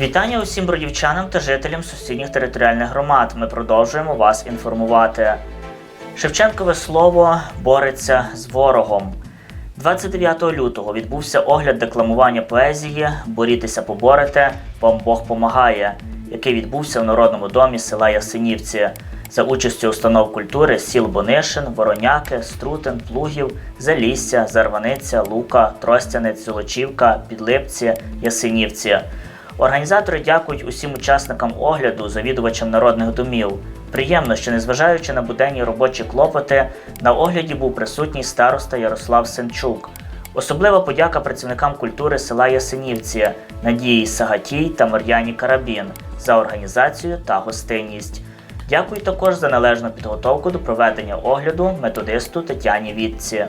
Вітання усім бродівчанам та жителям сусідніх територіальних громад. Ми продовжуємо вас інформувати. Шевченкове слово бореться з ворогом. 29 лютого відбувся огляд декламування поезії Борітеся поборете, вам Бог помагає, який відбувся в Народному домі села Ясенівці за участю установ культури сіл Бонишин, Вороняки, Струтин, Плугів, Залісся, Зарваниця, Лука, Тростянець, Золочівка, Підлипці, Ясенівці. Організатори дякують усім учасникам огляду, завідувачам народних домів. Приємно, що незважаючи на буденні робочі клопоти, на огляді був присутній староста Ярослав Сенчук. Особлива подяка працівникам культури села Ясенівці Надії Сагатій та Мар'яні Карабін за організацію та гостинність. Дякую також за належну підготовку до проведення огляду методисту Тетяні Вітці.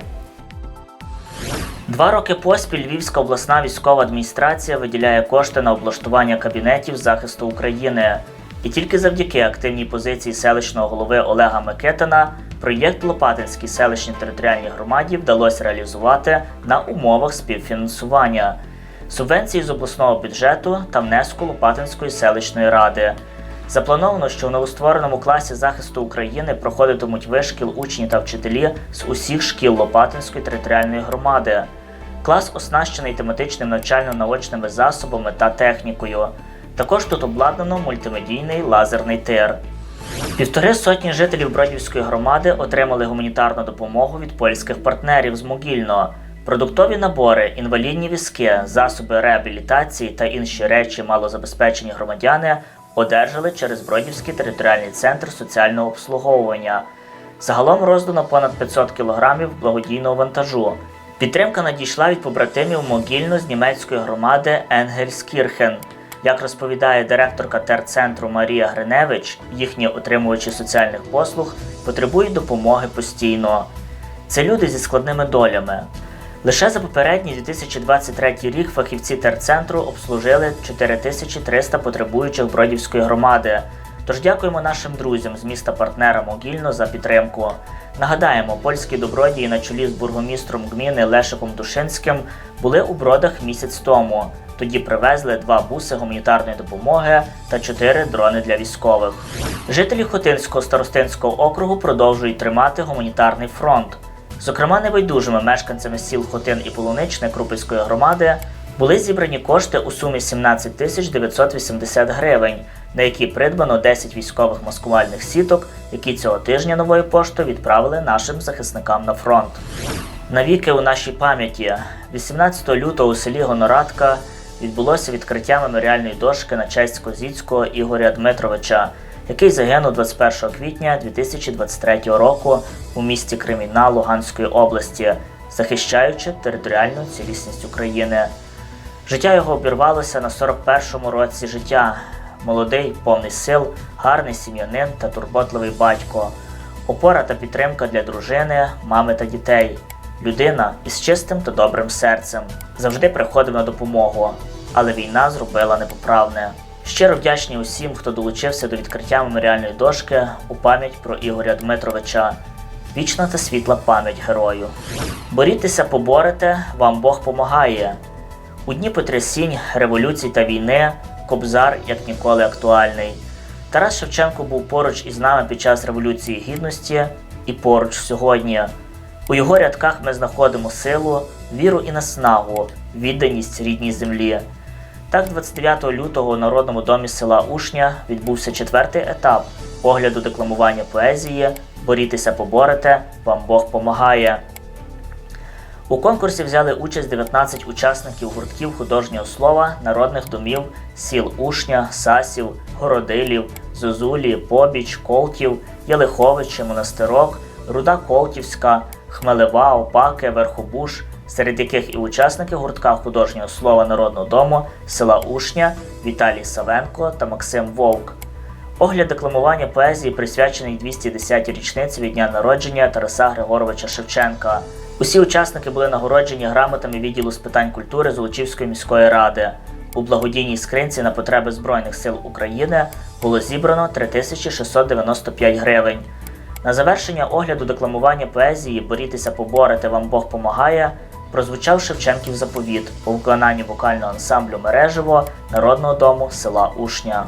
Два роки поспіль Львівська обласна військова адміністрація виділяє кошти на облаштування кабінетів захисту України. І тільки завдяки активній позиції селищного голови Олега Микитина проєкт Лопатинській селищній територіальній громаді вдалося реалізувати на умовах співфінансування, субвенції з обласного бюджету та внеску Лопатинської селищної ради. Заплановано, що в новоствореному класі захисту України проходитимуть вишкіл учні та вчителі з усіх шкіл Лопатинської територіальної громади. Клас оснащений тематичним навчально-наочними засобами та технікою. Також тут обладнано мультимедійний лазерний тир. Півтори сотні жителів Бродівської громади отримали гуманітарну допомогу від польських партнерів з Могільно. Продуктові набори, інвалідні візки, засоби реабілітації та інші речі малозабезпечені громадяни одержали через Бродівський територіальний центр соціального обслуговування. Загалом роздано понад 500 кілограмів благодійного вантажу. Підтримка надійшла від побратимів Могільно з німецької громади Енгельскірхен. Як розповідає директорка терцентру Марія Гриневич, їхні отримувачі соціальних послуг потребують допомоги постійно. Це люди зі складними долями. Лише за попередній 2023 рік фахівці терцентру обслужили 4300 потребуючих Бродівської громади. Тож дякуємо нашим друзям з міста партнера Могільно за підтримку. Нагадаємо, польські добродії на чолі з бургомістром гміни Лешиком Душинським були у бродах місяць тому. Тоді привезли два буси гуманітарної допомоги та чотири дрони для військових. Жителі Хотинського старостинського округу продовжують тримати гуманітарний фронт. Зокрема, небайдужими мешканцями сіл Хотин і Полуничне Крупицької громади були зібрані кошти у сумі 17 тисяч 980 гривень, на які придбано 10 військових маскувальних сіток, які цього тижня новою поштою відправили нашим захисникам на фронт. Навіки у нашій пам'яті 18 лютого у селі Гонорадка відбулося відкриття меморіальної дошки на честь Козіцького Ігоря Дмитровича, який загинув 21 квітня 2023 року у місті Креміна Луганської області, захищаючи територіальну цілісність України. Життя його обірвалося на 41-му році життя. Молодий, повний сил, гарний сім'янин та турботливий батько, опора та підтримка для дружини, мами та дітей. Людина із чистим та добрим серцем завжди приходив на допомогу, але війна зробила непоправне. Щиро вдячні усім, хто долучився до відкриття меморіальної дошки у пам'ять про Ігоря Дмитровича. Вічна та світла пам'ять герою. Борітеся, поборете, вам Бог помагає. У дні потрясінь, революцій та війни Кобзар як ніколи актуальний. Тарас Шевченко був поруч із нами під час Революції Гідності і поруч сьогодні. У його рядках ми знаходимо силу, віру і наснагу, відданість рідній землі. Так, 29 лютого у Народному домі села Ушня відбувся четвертий етап огляду декламування поезії Борітеся поборете, вам Бог помагає. У конкурсі взяли участь 19 учасників гуртків художнього слова народних домів сіл Ушня, Сасів, Городилів, Зозулі, Побіч, Колтів, Єлиховичі, Монастирок, Руда Колтівська, Хмелева, Опаки, Верхобуш, серед яких і учасники гуртка художнього слова народного дому села Ушня Віталій Савенко та Максим Вовк. Огляд декламування поезії присвячений 210-й річниці від дня народження Тараса Григоровича Шевченка. Усі учасники були нагороджені грамотами відділу з питань культури Золочівської міської ради. У благодійній скринці на потреби Збройних сил України було зібрано 3695 гривень. На завершення огляду декламування поезії Борітеся поборете, вам Бог помагає прозвучав Шевченків заповіт у виконанні вокального ансамблю Мережево Народного дому села Ушня.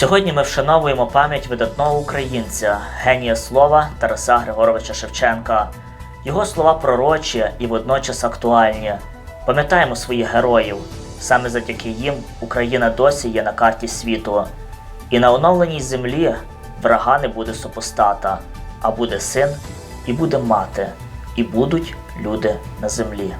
Сьогодні ми вшановуємо пам'ять видатного українця, генія слова Тараса Григоровича Шевченка. Його слова пророчі і водночас актуальні. Пам'ятаємо своїх героїв. Саме завдяки їм Україна досі є на карті світу. І на оновленій землі врага не буде супостата, а буде син і буде мати, і будуть люди на землі.